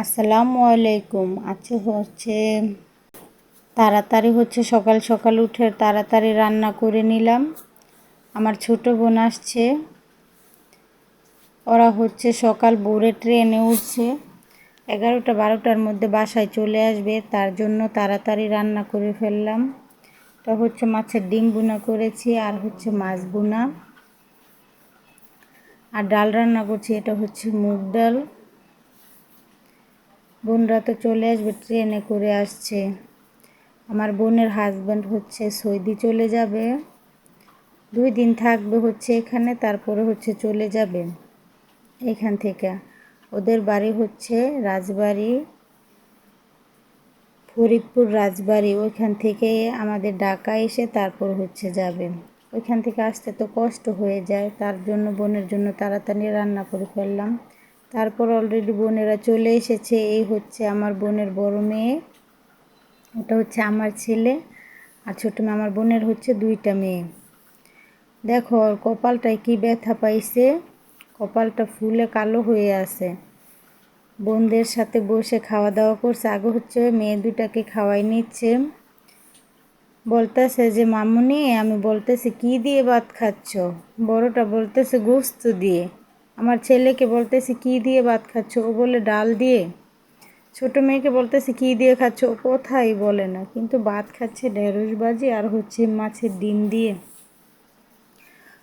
আসসালামু আলাইকুম। আজকে হচ্ছে তাড়াতাড়ি হচ্ছে সকাল সকাল উঠে তাড়াতাড়ি রান্না করে নিলাম। আমার ছোট বোন আসছে। ওরা হচ্ছে সকাল ভোরে ট্রেনে উঠছে। এগারোটা বারোটার মধ্যে বাসায় চলে আসবে। তার জন্য তাড়াতাড়ি রান্না করে ফেললাম। এটা হচ্ছে মাছের ডিম বুনা করেছি আর হচ্ছে মাছ বুনা আর ডাল রান্না করছি, এটা হচ্ছে মুগ ডাল। বোনরা তো চলে আসবে, ট্রেনে করে আসছে। আমার বোনের হাজব্যান্ড হচ্ছে সৌদি চলে যাবে। দুই দিন থাকবে হচ্ছে এখানে, তারপরে হচ্ছে চলে যাবে এখান থেকে। ওদের বাড়ি হচ্ছে রাজবাড়ি, ফরিদপুর রাজবাড়ি। ওইখান থেকে আমাদের ঢাকা এসে তারপর হচ্ছে যাবে। ওইখান থেকে আসতে তো কষ্ট হয়ে যায়, তার জন্য, বোনের জন্য তাড়াতাড়ি রান্না করে ফেললাম। তারপর অলরেডি বোনেরা চলে এসেছে। এই হচ্ছে আমার বোনের বড় মেয়ে। ওটা হচ্ছে আমার ছেলে আর ছোটো মেয়ে আমার বোনের হচ্ছে দুইটা মেয়ে। দেখো, কপালটায় কি ব্যথা পাইছে? কপালটা ফুলে কালো হয়ে আছে। বোনদের সাথে বসে খাওয়া দাওয়া করছে। আগে হচ্ছে মেয়ে দুটাকে খাওয়াই নিচ্ছে। বলতেছে যে, মামুনি, আমি বলতেছি, কি দিয়ে ভাত খাচ্ছ? বড়টা বলতেছে, গোস্ত দিয়ে। আমার ছেলেকে বলতেছি, কি দিয়ে ভাত খাচ্ছ? ও বলে ডাল দিয়ে। ছোট মেয়েকে বলতেছে, কি দিয়ে খাচ্ছ? ও কোথায় বলে না, কিন্তু ভাত খাচ্ছে ঢেঁড়স বাজি আর হচ্ছে মাছের ডিম দিয়ে।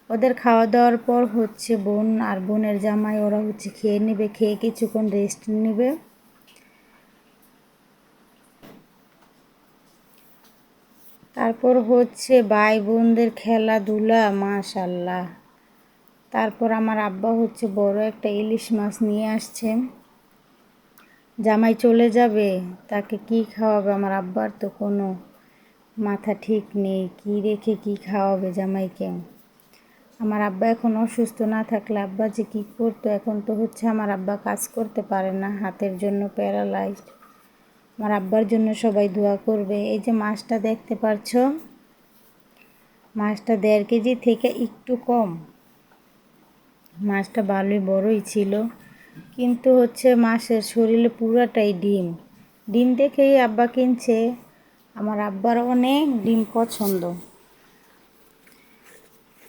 ওদের খাওয়া দাওয়ার পর হচ্ছে বোন আর বোনের জামাই, ওরা হচ্ছে খেয়ে নেবে, খেয়ে কিছুক্ষণ রেস্ট নেবে। তারপর হচ্ছে ভাই বোনদের খেলাধুলা, মাশাল্লাহ। তারপর আমার আব্বা হচ্ছে বড় একটা ইলিশ মাছ নিয়ে আসছে। জামাই চলে যাবে, তাকে কি খাওয়াবে আমার আব্বার তো কোনো মাথা ঠিক নেই, কি রেখে কি খাওয়াবে জামাইকে? আমার আব্বা এখন অসুস্থ না থাকলে আব্বা যে কী করতো, এখন তো হচ্ছে আমার আব্বা কাজ করতে পারে না, হাতের জন্য প্যারালাইজড আমার আব্বার জন্য সবাই দোয়া করবে। এই যে মাছটা দেখতে পারছ, মাছটা দেড় কেজি থেকে একটু কম। মাছটা ভালোই বড়ই ছিল। কিন্তু হচ্ছে মাছের শরীরে পুরাটাই ডিম। ডিম দেখেই আব্বা কিনছে। আমার আব্বার অনেক ডিম পছন্দ।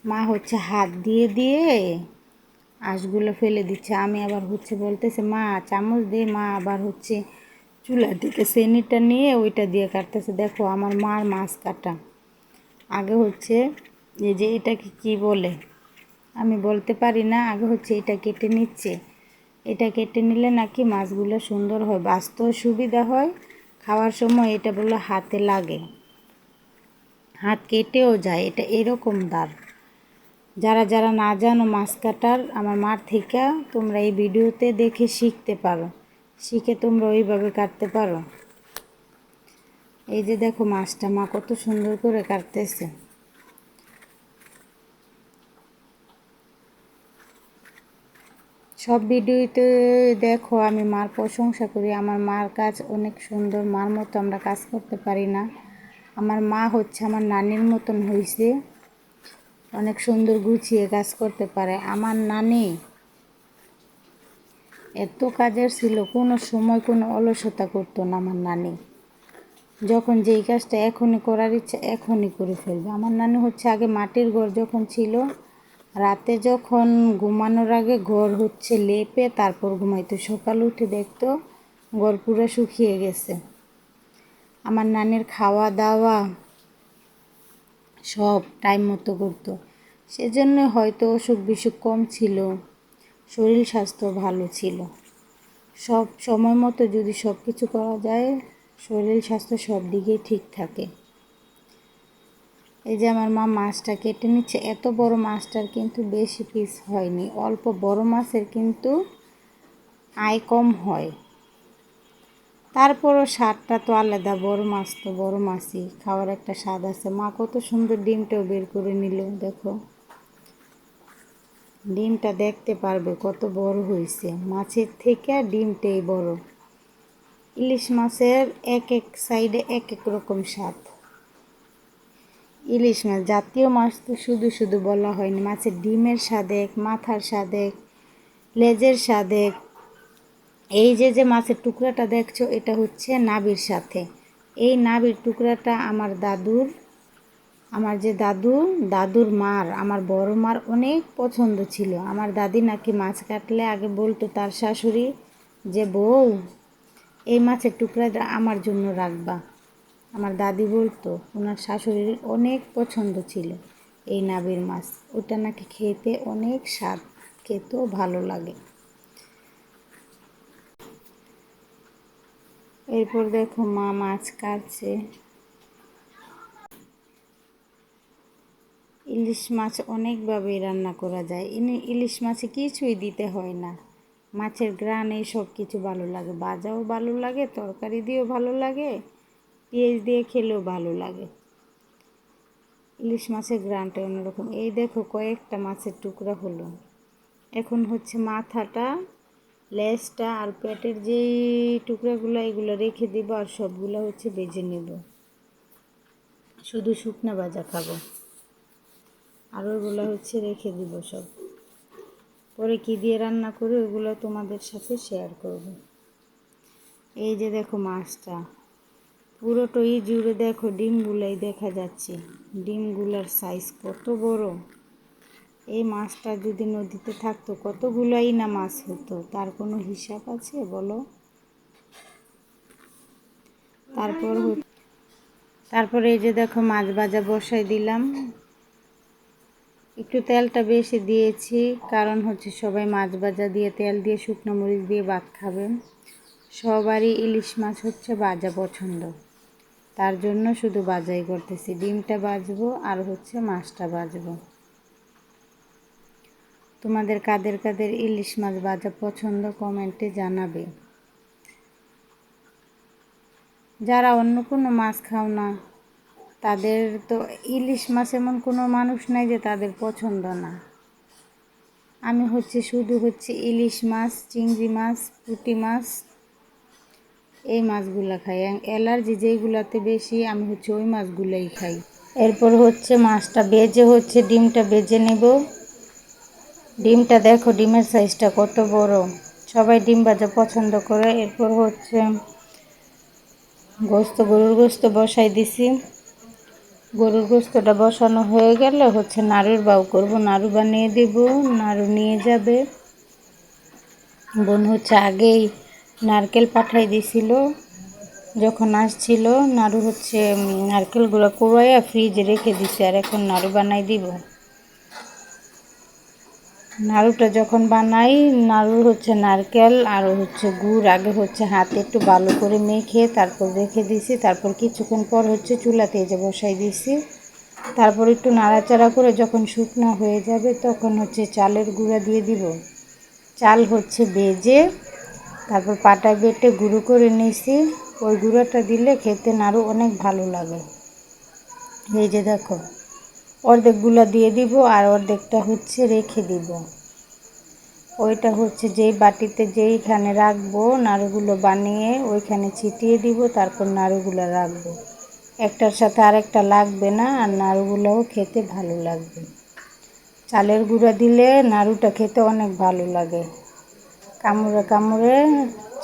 মা হচ্ছে হাত দিয়ে দিয়ে আঁশগুলো ফেলে দিচ্ছে। আমি আবার হচ্ছে বলতেছে, মা, চামচ দিয়ে মা আবার হচ্ছে চুলা থেকে সেনিটা নিয়ে ওইটা দিয়ে কাটতেছে। দেখো আমার মার মাছ কাটা। আগে হচ্ছে এই যে এটাকে কি বলে? আমি বলতে পারি না, আগে হচ্ছে এটা কেটে নিচ্ছে। এটা কেটে নিলে নাকি মাছগুলো সুন্দর হয়, বাঁচতেও সুবিধা হয়, খাওয়ার সময় এটা বলে হাতে লাগে। হাত কেটেও যায়, এটা এরকম দাঁড় যারা যারা না জানো মাছ কাটার, আমার মার থেকে তোমরা এই ভিডিওতে দেখে শিখতে পারো। শিখে তোমরা ওইভাবে কাটতে পারো। এই যে দেখো মাছটা মা কত সুন্দর করে কাটতেছে। সব ভিডিওতে দেখো, আমি মার প্রশংসা করি। আমার মার কাজ অনেক সুন্দর, মার মতো আমরা কাজ করতে পারি না। আমার মা হচ্ছে আমার নানির মতন হয়েছে অনেক সুন্দর গুছিয়ে কাজ করতে পারে। আমার নানি এত কাজের ছিল, কোনো সময় কোনো অলসতা করতো না আমার নানি। যখন যেই কাজটা এখনই করার ইচ্ছা এখনই করে ফেলবে। আমার নানি হচ্ছে আগে মাটির ঘর যখন ছিল রাতে যখন ঘুমানোর আগে ঘর হচ্ছে লেপে, তারপর ঘুমাইতো। সকাল উঠে দেখতো ঘর পুরো শুকিয়ে গেছে। আমার নানির খাওয়া দাওয়া সব টাইম মতো করতো। সেজন্য হয়তো অসুখ বিসুখ কম ছিল, শরীর স্বাস্থ্য ভালো ছিল। সব সময় মতো যদি সব কিছু করা যায়, শরীর স্বাস্থ্য সব দিকেই ঠিক থাকে। এই যে আমার মা মাছটা কেটে নিচ্ছে, এত বড় মাছটার কিন্তু বেশি পিস হয়নি। অল্প বড় মাছের কিন্তু আয় কম হয়। তারপরও স্বাদটা তো আলাদা, বড় মাছ তো বড় মাছই, খাওয়ার একটা স্বাদ আছে। মা কত সুন্দর ডিমটাও বের করে নিল, দেখো। ডিমটা দেখতে পারবে কত বড় হয়েছে। মাছের থেকে ডিমটাই বড়। ইলিশ মাছের এক এক সাইডে এক এক রকম স্বাদ। ইলিশ মাছ, জাতীয় মাছ তো শুধু শুধু বলা হয়নি। মাছের ডিমের স্বাদেক মাথার স্বাদেক লেজের স্বাদেক এই যে যে মাছের টুকরাটা দেখছ, এটা হচ্ছে নাবির সাথে। এই নাবির টুকরাটা আমার দাদুর, আমার যে দাদু, দাদুর মার, আমার বড় মার অনেক পছন্দ ছিল। আমার দাদি নাকি মাছ কাটলে আগে বলতো তার শাশুড়ি যে, বউ, এই মাছের টুকরাটা আমার জন্য রাখবা। আমার দাদি বলতো, ওনার শাশুড়ির অনেক পছন্দ ছিল এই নাবির মাছ। ওটা নাকি খেতে অনেক স্বাদ, খেতেও ভালো লাগে। এরপর দেখো মা মাছ কাটছে। ইলিশ মাছ অনেকভাবে রান্না করা যায়। ইলিশ মাছে কিছুই দিতে হয় না। মাছের গ্রানে সব কিছু ভালো লাগে। ভাজাও ভালো লাগে, তরকারি দিয়েও ভালো লাগে। পেঁয়াজ দিয়ে খেলেও ভালো লাগে। ইলিশ মাছের গ্রানটা অন্যরকম। এই দেখো কয়েকটা মাছের টুকরা হলো। এখন হচ্ছে মাথাটা, লেজটা আর পেটের যেই টুকরাগুলো, এগুলো রেখে দিব আর সবগুলো হচ্ছে বেজে নেব। শুধু শুকনা ভাজা খাব। আর ওইগুলো হচ্ছে রেখে দিব সব। পরে কী দিয়ে রান্না করে ওইগুলো তোমাদের সাথে শেয়ার করব। এই যে দেখো মাছটা। পুরোটাই জুড়ে দেখো, ডিমগুলাই দেখা যাচ্ছে। ডিমগুলার সাইজ কত বড়। এই মাছটা যদি নদীতে থাকতো, কতগুলাই না মাছ হতো? তার কোনো হিসাব আছে বলো? তারপর তারপরে এই যে দেখো, মাছ ভাজা বসাই দিলাম। একটু তেলটা বেশি দিয়েছি, কারণ হচ্ছে সবাই মাছ ভাজা দিয়ে, তেল দিয়ে শুকনো মরিচ দিয়ে ভাত খাবেন সবারই ইলিশ মাছ হচ্ছে ভাজা পছন্দ। তার জন্য শুধু বাজাই করতেছি। ডিমটা বাজবো আর হচ্ছে মাছটা বাজবো। তোমাদের কাদের কাদের ইলিশ মাছ বাজা পছন্দ কমেন্টে জানাবে। যারা অন্য কোনো মাছ খাও না, তাদের তো ইলিশ মাছ এমন কোনো মানুষ নাই যে তাদের পছন্দ না। আমি হচ্ছে শুধু হচ্ছে ইলিশ মাছ, চিংড়ি মাছ, পুঁটি মাছ এই মাছগুলো খাই। অ্যালার্জি যেইগুলাতে বেশি, আমি হচ্ছে ওই মাছগুলোই খাই। এরপর হচ্ছে মাছটা বেজে হচ্ছে, ডিমটা বেজে নেব। ডিমটা দেখো, ডিমের সাইজটা কত বড়। সবাই ডিম ভাজা পছন্দ করে। এরপর হচ্ছে গোস্ত, গরুর গোস্ত বসাই দিছি। গরুর গোস্তটা বসানো হয়ে গেলে হচ্ছে নাড়ুর বাউ করব। নাড়ু বানিয়ে দেব, নাড়ু নিয়ে যাবে। বোন হচ্ছে আগেই নারকেল পাঠাই দিছিল যখন আসছিল নাড়ু হচ্ছে নারকেলগুলো কুড়াইয়া ফ্রিজে রেখে দিছে আর এখন নাড়ু বানাই দিব। নাড়ুটা যখন বানাই নাড়ু হচ্ছে নারকেল, আর হচ্ছে গুড়, আগে হচ্ছে হাতে একটু ভালো করে মেখে তারপর রেখে দিছি তারপর কিছুক্ষণ পর হচ্ছে চুলাতে যে বসাই দিছি তারপর একটু নাড়াচাড়া করে যখন শুকনো হয়ে যাবে, তখন হচ্ছে চালের গুঁড়া দিয়ে দিব। চাল হচ্ছে বেজে তারপর পাটা বেটে গুঁড়ো করে নিয়েছি। ওই গুঁড়োটা দিলে খেতে নাড়ু অনেক ভালো লাগে। এই যে দেখো, অর্ধেকগুলো দিয়ে দিব আর অর্ধেকটা হচ্ছে রেখে দিব। ওইটা হচ্ছে যেই বাটিতে যেইখানে রাখব, নাড়ুগুলো বানিয়ে ওইখানে ছিটিয়ে দিব, তারপর নাড়ুগুলো রাখব। একটার সাথে আরেকটা লাগবে না, আর নাড়ুগুলোও খেতে ভালো লাগবে। চালের গুঁড়া দিলে নাড়ুটা খেতে অনেক ভালো লাগে। কামড়ে কামড়ে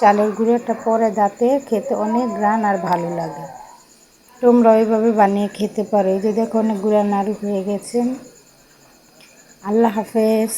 চালের গুঁড়োটা পরে দাঁতে খেতে অনেক গ্রান আর ভালো লাগে। তোমরা ওইভাবে বানিয়ে খেতে পারো। যদি দেখো অনেক গুঁড়া নাড়ু হয়ে গেছে। আল্লাহ হাফেজ।